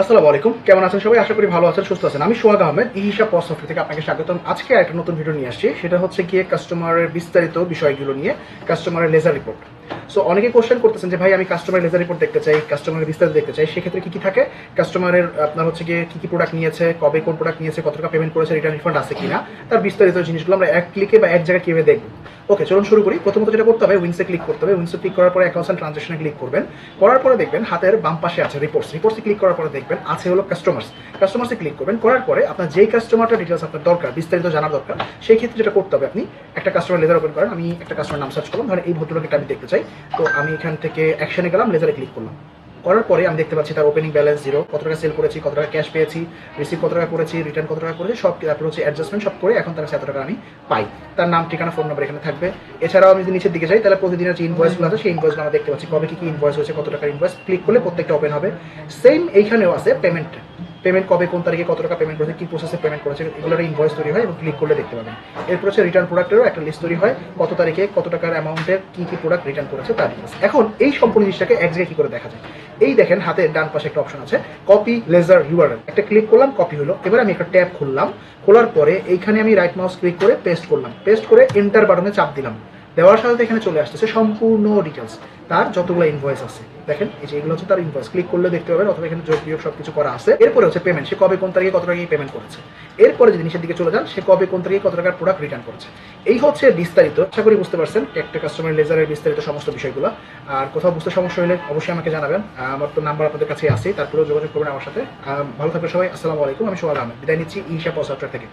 আসসালামু আলাইকুম। কেমন আছেন সবাই? আশা করি ভালো আছেন, সুস্থ আছেন। আমি সোহাগ আহমেদ ই হিসাব পস অফিস থেকে আপনাকে স্বাগতম। আজকে একটা নতুন ভিডিও নিয়ে আসছি। সেটা হচ্ছে গিয়ে কাস্টমারের বিস্তারিত বিষয়গুলো নিয়ে কাস্টমারের লেজার রিপোর্ট সো অনেকে কোশ্চেন করতেছেন যে, ভাই, আমি কাস্টমারের লেজার রিপোর্ট দেখতে চাই কাস্টমারের বিস্তারিত দেখতে চাই। সেক্ষেত্রে কি কি থাকে? কাস্টমারের আপনার হচ্ছে গিয়ে কি কি প্রোডাক্ট নিয়েছে, কবে কোন প্রোডাক্ট নিয়েছে কত টাকা পেমেন্ট করেছে রিটার্ন রিফান্ড আছে কিনা, তার বিস্তারিত জিনিসগুলো আমরা এক ক্লিকে বা এক জায়গায় কীভাবে দেখব? ওকে চলুন শুরু করি। প্রথমত যেটা করতে হবে উইন্সে ক্লিক করতে হবে। উইন্সে ক্লিক করার পরে অ্যাকাউন্টস অ্যান্ড ট্রানজাকশনে ক্লিক করবেন। করার পরে দেখবেন হাতের বাম পাশে আছে রিপোর্টস রিপোর্টসে ক্লিক করার পরে দেখবেন আছে হলো কাস্টমার্স কাস্টমার্সে ক্লিক করবেন। করার পরে আপনার যেই কাস্টমারটা ডিটেলস আপনার দরকার, বিস্তারিত জানার দরকার, সেই ক্ষেত্রে যেটা করতে হবে আপনি, একটা কাস্টমার লেজার ওপেন করেন। আমি একটা কাস্টমার নাম সার্চ করলাম। ধরেন এই ভদ্রলোকটা আমি দেখতে চাই। তো আমি এখান থেকে অ্যাকশনে গেলাম লেজারে ক্লিক করলাম। করার পরে আমি দেখতে পাচ্ছি তার ওপেনিং ব্যালেন্স জিরো কত টাকা সেল করেছি কত টাকা ক্যাশ পেয়েছি রিসিভ কত টাকা করেছি রিটার্ন কত টাকা করেছি, সব তারপর হচ্ছে অ্যাডজাস্টমেন্ট সব করে এখন তার এত টাকা আমি পাই। তার নাম, ঠিকানা ফোন নাম্বার এখানে থাকবে। এছাড়াও আমি যদি নিচের দিকে যাই, তাহলে প্রতিদিনের যে ইনভয়েসগুলো আছে, সেই ইনভয়েসগুলো আমরা দেখতে পাচ্ছি। কবে কি কি ইনভয়েস হয়েছে, কত টাকা ইনভয়েস ক্লিক করলে প্রত্যেকটা ওপেন হবে। সেম এইখানেও আছে পেমেন্ট পেমেন্ট কবে, কোন তারিখে কত টাকা পেমেন্ট করেছে, কি প্রসেসে পেমেন্ট করেছে, এগুলোর ইনভয়েস তৈরি হয় এবং ক্লিক করলে দেখতে পাবেন। এরপর হচ্ছে রিটার্ন প্রোডাক্টেরও একটা লিস্ট তৈরি হয়, কত তারিখে, কত টাকার অ্যামাউন্টের কি কি প্রোডাক্ট রিটার্ন করেছে, তার এখন এই সম্পূর্ণ জিনিসটাকে এক জায়গায় কি করে দেখা যায়? এই দেখেন, হাতে ডান পাশে একটা অপশন আছে কপি লেজার ইউআরএল একটা ক্লিক করলাম কপি হলো, এবার আমি একটা ট্যাব খুললাম, খোলার পরে এইখানে আমি রাইট মাউস ক্লিক করে পেস্ট করলাম। পেস্ট করে এন্টার বাটনে চাপ দিলাম। দেওয়ার সাথে এখানে চলে আসতেছে সম্পূর্ণ ডিটেলস তার যতগুলো ইনভয়েস আছে। দেখেন, এই যে এগুলো হচ্ছে তার ইনভয়েস ক্লিক করলে দেখতে পাবেন, অথবা এখানে যোগ বিয়োগ সবকিছু করা আছে। এরপরে হচ্ছে পেমেন্ট সে কবে কোন তারিখে কত টাকা পেমেন্ট করেছে। এরপরে যদি নিচের দিকে চলে যান, সে কবে কোন তারিখে কত টাকার প্রোডাক্ট রিটার্ন করেছে। এই হচ্ছে বিস্তারিত। আশা করি বুঝতে পারছেন, একটা কাস্টমার লেজারের বিস্তারিত সমস্ত বিষয়গুলো। আর কোথাও বুঝতে সমস্যা হলে অবশ্যই আমাকে জানাবেন। আমার তো নাম্বার আপনাদের কাছে আছে তারপরেও যোগাযোগ করবেন আমার সাথে। ভালো থাকবে সবাই। আসসালামু আলাইকুম। আমি সোহাগ আহমেদ। বিদায় নিচ্ছি ইনশা সফটওয়্যার থেকে।